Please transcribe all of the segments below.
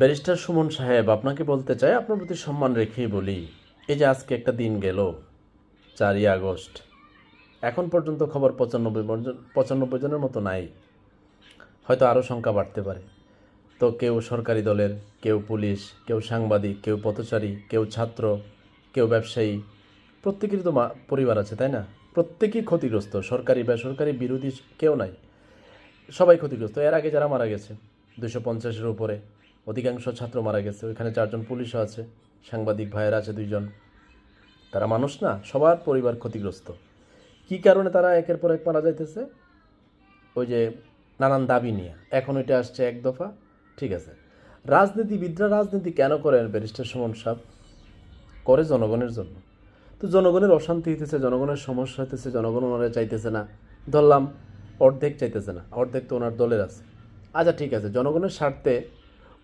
Barrister Suman সাহেব, আপনাকে বলতে চাই, আপনার প্রতি সম্মান রেখেই বলি, এই যে আজকে একটা দিন গেল, চারই আগস্ট, এখন পর্যন্ত খবর পঁচানব্বই পঁচানব্বই জনের মতো নাই, হয়তো আরও সংখ্যা বাড়তে পারে। তো কেউ সরকারি দলের, কেউ পুলিশ, কেউ সাংবাদিক, কেউ পথচারী, কেউ ছাত্র, কেউ ব্যবসায়ী, প্রত্যেকেরই তো পরিবার আছে, তাই না? প্রত্যেকেই ক্ষতিগ্রস্ত, সরকারি, বেসরকারি, বিরোধী, কেউ নাই, সবাই ক্ষতিগ্রস্ত। এর আগে যারা মারা গেছে দুশো পঞ্চাশের উপরে অধিকাংশ ছাত্র মারা গেছে। ওইখানে চারজন পুলিশও আছে, সাংবাদিক ভাইয়েরা আছে দুইজন। তারা মানুষ না, সবার পরিবার ক্ষতিগ্রস্ত। কী কারণে তারা একের পর এক মারা যাইতেছে? ওই যে নানান দাবি নিয়ে। এখন ওইটা আসছে এক দফা, ঠিক আছে। রাজনীতিবিদরা রাজনীতি কেন করেন ব্যারিস্টার সুমন সাহেব করে জনগণের জন্য। তো জনগণের অশান্তি হইতেছে, জনগণের সমস্যা হইতেছে, জনগণ ওনারা চাইতেছে না। ধরলাম, অর্ধেক চাইতেছে না, অর্ধেক তো ওনার দলের আছে। আচ্ছা ঠিক আছে, জনগণের স্বার্থে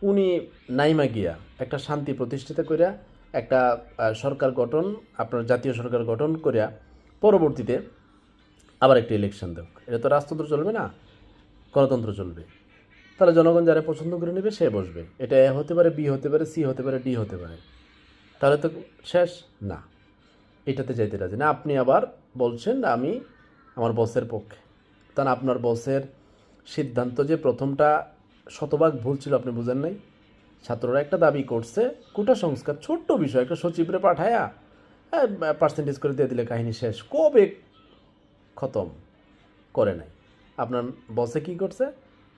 উনি নাইমা গিয়া একটা শান্তি প্রতিষ্ঠিত করিয়া একটা সরকার গঠন, আপনার জাতীয় সরকার গঠন করিয়া পরবর্তীতে আবার একটা ইলেকশন দেখ এটা তো রাজতন্ত্র চলবে না, গণতন্ত্র চলবে। তাহলে জনগণ যারা পছন্দ করে নেবে, সে বসবে। এটা এ হতে পারে, বি হতে পারে, সি হতে পারে, ডি হতে পারে। তাহলে তো শেষ? না। এটাতে যাইতে রাজি না। আপনি আবার বলছেন, আমি আমার বসের পক্ষে। তাহলে আপনার বসের সিদ্ধান্ত যে প্রথমটা শতভাগ ভুল ছিল, আপনি বুঝেন নাই। ছাত্ররা একটা দাবি করছে, কোটা সংস্কার, ছোট্ট বিষয়, একটা সচিবরে পাঠায়া পার্সেন্টেজ করে দিয়ে দিলে কাহিনী শেষ। কবে খতম? করে নাই। আপনার বসে কি করছে?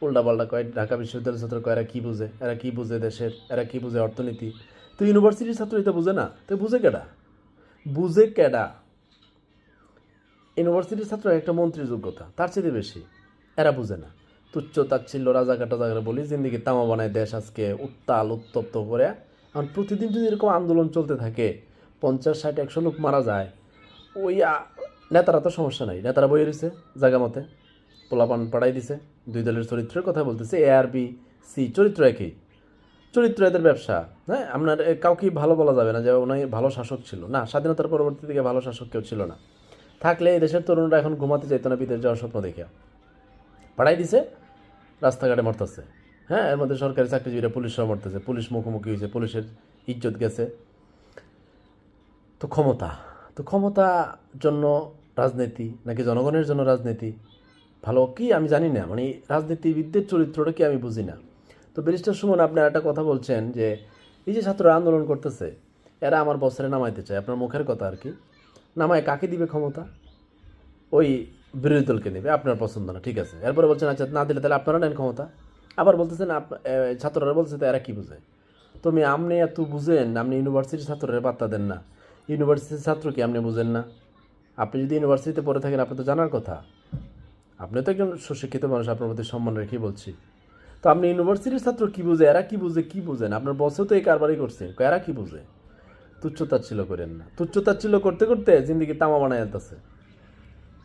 উল্টাপাল্টা কয়, ঢাকা বিশ্ববিদ্যালয়ের ছাত্র কয়, এরা কী বুঝে? এরা কী বুঝে দেশের? এরা কী বুঝে অর্থনীতি? তো ইউনিভার্সিটির ছাত্র এটা বুঝে না। তো বুঝে কেডা? বুঝে কেডা? ইউনিভার্সিটির ছাত্র একটা মন্ত্রীর যোগ্যতা, তার চেয়ে বেশি। এরা বুঝে না। তুচ্ছ তাচ্ছিল্য রাজা কাটা জায়গা বলি জিন্দিগি তামা বানায় দেশ আজকে উত্তাল উত্তপ্ত করে। এখন প্রতিদিন যদি এরকম আন্দোলন চলতে থাকে পঞ্চাশ ষাট একশো লোক মারা যায় ওই নেতারা তো সমস্যা নাই। নেতারা বইয়ে রয়েছে জায়গা মতে। পোলাপান পাড়াই দিছে দুই দলের চরিত্রের কথা বলতেছে এ আর বি সি চরিত্র একই। চরিত্র এদের ব্যবসা হ্যাঁ? আপনার এ, কাউকেই ভালো বলা যাবে না যে উনি ভালো শাসক ছিল। না স্বাধীনতার পরবর্তী থেকে ভালো শাসক কেউ ছিল না। থাকলে এই দেশের তরুণরা এখন ঘুমাতে চাইতো না বিদেশ যাওয়ার স্বপ্ন দেখে পাড়াই দিছে রাস্তাঘাটে মরতেছে। হ্যাঁ এর মধ্যে সরকারি চাকরিজীবীরা পুলিশরাও মরতেছে। পুলিশ মুখোমুখি হয়েছে, পুলিশের ইজ্জত গেছে। তো ক্ষমতা তো ক্ষমতা জন্য রাজনীতি নাকি জনগণের জন্য রাজনীতি? ভালো কি আমি জানি না। মানে রাজনীতিবিদদের চরিত্রটা কি আমি বুঝি না। তো ব্যারিস্টার সুমন, আপনি একটা কথা বলছেন যে, এই যে ছাত্ররা আন্দোলন করতেছে, এরা আমার বছরে নামাইতে চায়। আপনার মুখের কথা আর কি। নামায় কাকে দিবে ক্ষমতা? ওই বিরোধী দলকে নেবে, আপনার পছন্দ না, ঠিক আছে। এরপরে বলছেন আচ্ছা না দিলে তাহলে আপনারা নেন ক্ষমতা। আবার বলতেছেন ছাত্ররা বলছে, তো এরা কি বুঝে? তুমি আপনি এত বুঝেন, আপনি ইউনিভার্সিটির ছাত্ররা পাত্তা দেন না। ইউনিভার্সিটির ছাত্র কি আপনি বুঝেন না? আপনি যদি ইউনিভার্সিটিতে পড়ে থাকেন, আপনি তো জানার কথা। আপনি তো একজন সুশিক্ষিত মানুষ, আপনার প্রতি সম্মান রেখেই বলছি। তো আপনি ইউনিভার্সিটির ছাত্র কি বুঝে? এরা কী বুঝে, কী বুঝেন আপনার বসেও তো এই কারবারই করছে এরা কি বুঝে? তুচ্ছতাচ্ছিল্য করেন না। তুচ্ছতাচ্ছিল্য করতে করতে জিন্দিগি তামা বানায় যেতেছে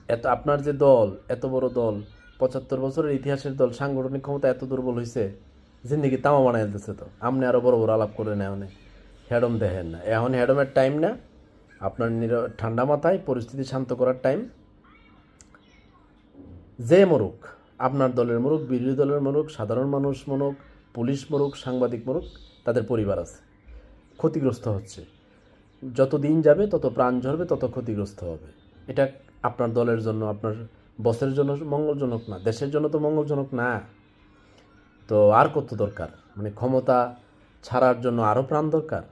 এত আপনার যে দল, এত বড় দল, পঁচাত্তর বছরের ইতিহাসের দল, সাংগঠনিক ক্ষমতা এত দুর্বল হয়েছে জিন্দিগি তামা বানায় দিতেছে তো। আপনি আরও বড় বড় আলাপ করে নেন হ্যাডম দেখেন না। এখন হ্যাডমের টাইম না। আপনার নির- ঠান্ডা মাথায় পরিস্থিতি শান্ত করার টাইম যে মরুক, আপনার দলের মরুক, বিরোধী দলের মরুক, সাধারণ মানুষ মরুক, পুলিশ মরুক, সাংবাদিক মরুক, তাদের পরিবার আছে। ক্ষতিগ্রস্ত হচ্ছে। যত দিন যাবে, তত প্রাণ ঝরবে, তত ক্ষতিগ্রস্ত হবে। এটা আপনার দলের জন্য, আপনার বসের জন্য মঙ্গলজনক না, দেশের জন্য তো মঙ্গলজনক না। তো আর কত দরকার? মানে ক্ষমতা ছাড়ার জন্য আরও প্রাণ দরকার।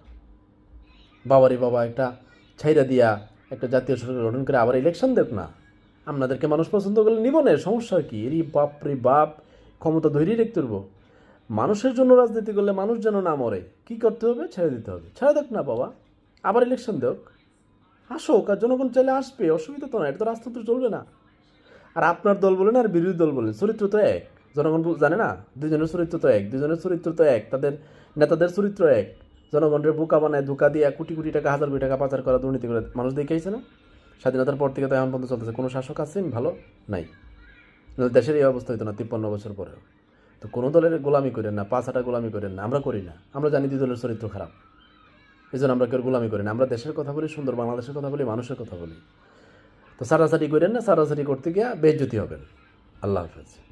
বাবারি বাবা, একটা ছাইরা দিয়া একটা জাতীয় সরকার গঠন করে আবার ইলেকশন দেখ না। আপনাদেরকে মানুষ পছন্দ করলে নিব না সমস্যা কি? এরই বাপ রে বাপ, ক্ষমতা ধরেই রাখতে পারব মানুষের জন্য রাজনীতি করলে মানুষ যেন না মরে, কি করতে হবে? ছেড়ে দিতে হবে। ছেড়ে দেখ না বাবা, আবার ইলেকশন দেখ। আসুক আর জনগণ চাইলে আসবে, অসুবিধা তো না, এটা তো রাজতন্ত্র চলবে না। আর আপনার দল বলেন আর বিরোধী দল বলেন, চরিত্র তো এক। জনগণ জানে না, দুজনের চরিত্র তো এক, দুজনের চরিত্র তো এক, তাদের নেতাদের চরিত্র এক। জনগণের বোকা বানায়, ধোকা দিয়ে কোটি কোটি টাকা, হাজার কোটি টাকা পাচার করা, দুর্নীতি করে, মানুষ দেখেছে না? স্বাধীনতার পর থেকে তো এখন পর্যন্ত চলতেছে, কোনো শাসক আছেন? ভালো? নাই। দেশের এই অবস্থা হইতো না তিপ্পান্ন বছর পরেও। তো কোনো দলের গোলামি করেন না, পাঁচ হাটা গোলামি করেন না, আমরা করি না। আমরা জানি দুই দলের চরিত্র খারাপ। এই জন্য আমরা কেউ গোলামি করি না। আমরা দেশের কথা বলি, সুন্দর বাংলাদেশের কথা বলি, মানুষের কথা বলি। তো সারাসারি করেন না, সারাসারি করতে গিয়ে বেজ্জতি হবেন। আল্লাহ হাফেজ।